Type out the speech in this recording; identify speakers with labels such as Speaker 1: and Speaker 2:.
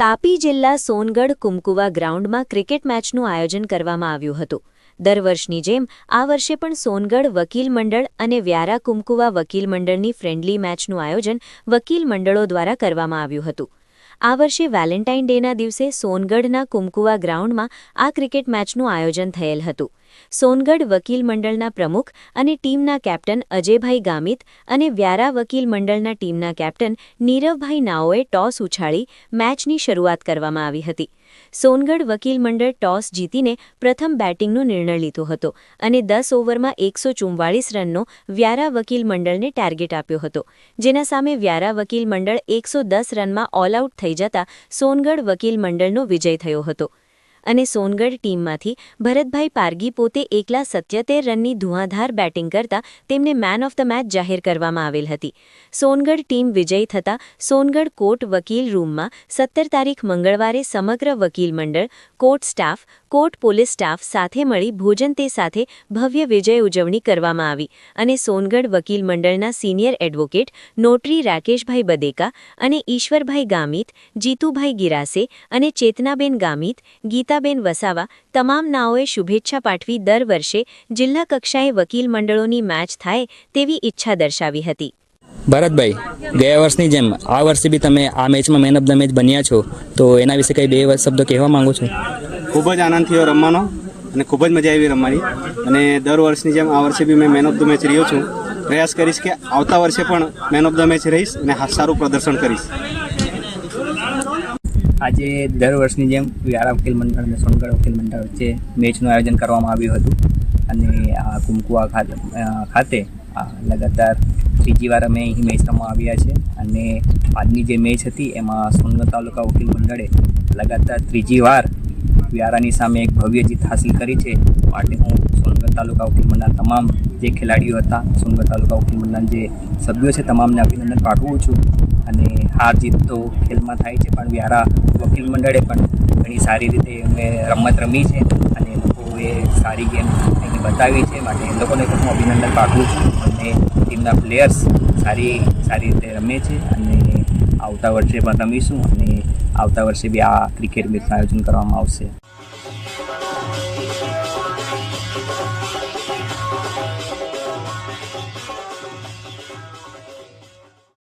Speaker 1: તાપી જિલ્લા સોનગઢ કુમકુવા ગ્રાઉન્ડમાં ક્રિકેટ મેચનું આયોજન કરવામાં આવ્યું હતું. દર વર્ષની જેમ, આ વર્ષે પણ સોનગઢ વકીલ મંડળ અને વ્યારા કુમકુવા વકીલ મંડળની ફ્રેન્ડલી મેચનું આયોજન વકીલ મંડળો દ્વારા કરવામાં આવ્યું હતું. આ વર્ષે વેલેન્ટાઇન ડેના દિવસે સોનગઢના કુમકુવા ગ્રાઉન્ડમાં આ ક્રિકેટ મેચનું આયોજન થયેલ હતું. સોનગઢ વકીલ મંડળના પ્રમુખ અને ટીમના કેપ્ટન અજયભાઈ ગામિત અને વ્યારા વકીલ મંડળના ટીમના કેપ્ટન નીરવભાઈ નાઓએ ટોસ ઉછાળી મેચની શરૂઆત કરવામાં આવી હતી. સોનગઢ વકીલ મંડળ ટોસ જીતીને પ્રથમ બેટિંગનો નિર્ણય લીધો હતો અને દસ ઓવરમાં એકસો રનનો વ્યારા વકીલ મંડળને ટાર્ગેટ આપ્યો હતો. જેના સામે વ્યારા વકીલ મંડળ એકસો રનમાં ઓલ આઉટ થઈ જતા સોનગઢ વકીલ મંડળનો વિજય થયો હતો. અને સોનગઢ ટીમમાંથી ભરતભાઈ પારગી પોતે એકલા સત્યતેર રનની ધુઆંધાર બેટિંગ કરતા તેમને મેન ઓફ ધ મેચ જાહેર કરવામાં આવેલ હતી. સોનગઢ ટીમ વિજયી થતાં સોનગઢ કોર્ટ વકીલ રૂમમાં સત્તર તારીખ મંગળવારે સમગ્ર વકીલ મંડળ, court staff, court police staff સાથે મળી ભોજન તે સાથે ભવ્ય વિજય ઉજવણી કરવામાં આવી અને સોનગઢ વકીલ મંડળના senior advocate notary Rakeshbhai Badeka અને ઈશ્વરભાઈ ગામિત, જીતુભાઈ ગિરાસે અને ચેતનાબેન ગામિત ગીતાબેન વસાવા તમામ નાઓએ શુભેચ્છા પાઠવી દર વર્ષે જિલ્લા કક્ષાએ વકીલ મંડળોની મેચ થાય તેવી ઈચ્છા દર્શાવી હતી.
Speaker 2: ભરતભાઈ ગયા વર્ષની જેમ આ વર્ષે બી તમે આ મેચમાં મેન ઓફ ધ મેચ બન્યા છો તો એના વિશે કંઈ બે શબ્દો કહેવા માંગો છો?
Speaker 3: ખૂબ જ આનંદ થયો રમવાનો અને ખૂબ જ મજા આવી રમવાની. અને દર વર્ષની જેમ આ વર્ષે બી મેં મેન ઓફ ધ મેચ રહ્યો છું. પ્રયાસ કરીશ કે આવતા વર્ષે પણ મેન ઓફ ધ મેચ રહીશ અને સારું પ્રદર્શન કરીશ.
Speaker 2: આજે દર વર્ષની જેમ વ્યારા વકીલ મંડળ અને સોનગઢ વકીલ મંડળ વચ્ચે મેચનું આયોજન કરવામાં આવ્યું હતું. અને આ કુમકુવા ખાતે લગાતાર ત્રીજી વાર અમે અહીં મેચ રમવા આવ્યા છે. અને આજની જે મેચ હતી, એમાં સોનગઢ તાલુકા વકીલ મંડળે લગાતાર ત્રીજી વાર વ્યારાની સામે એક ભવ્ય જીત હાંસિલ કરી છે. માટે હું સોનગઢ તાલુકા વકીલ મંડળના તમામ જે ખેલાડીઓ હતા, સોનગઢ તાલુકા વકીલ મંડળના જે સભ્યો છે, તમામને અભિનંદન પાઠવું છું. અને હાર જીત તો ખેલમાં થાય છે, પણ વ્યારા વકીલ મંડળે પણ ઘણી સારી રીતે અમે રમત રમી છે અને લોકોએ સારી ગેમ અહીં બતાવી છે. માટે એ લોકોને પણ હું અભિનંદન પાઠવું છું. અને ટીમના પ્લેયર્સ સારી સારી રીતે રમે છે અને આવતા વર્ષે પણ રમીશું અને આવતા વર્ષે બી આ ક્રિકેટ મેચનું આયોજન કરવામાં આવશે.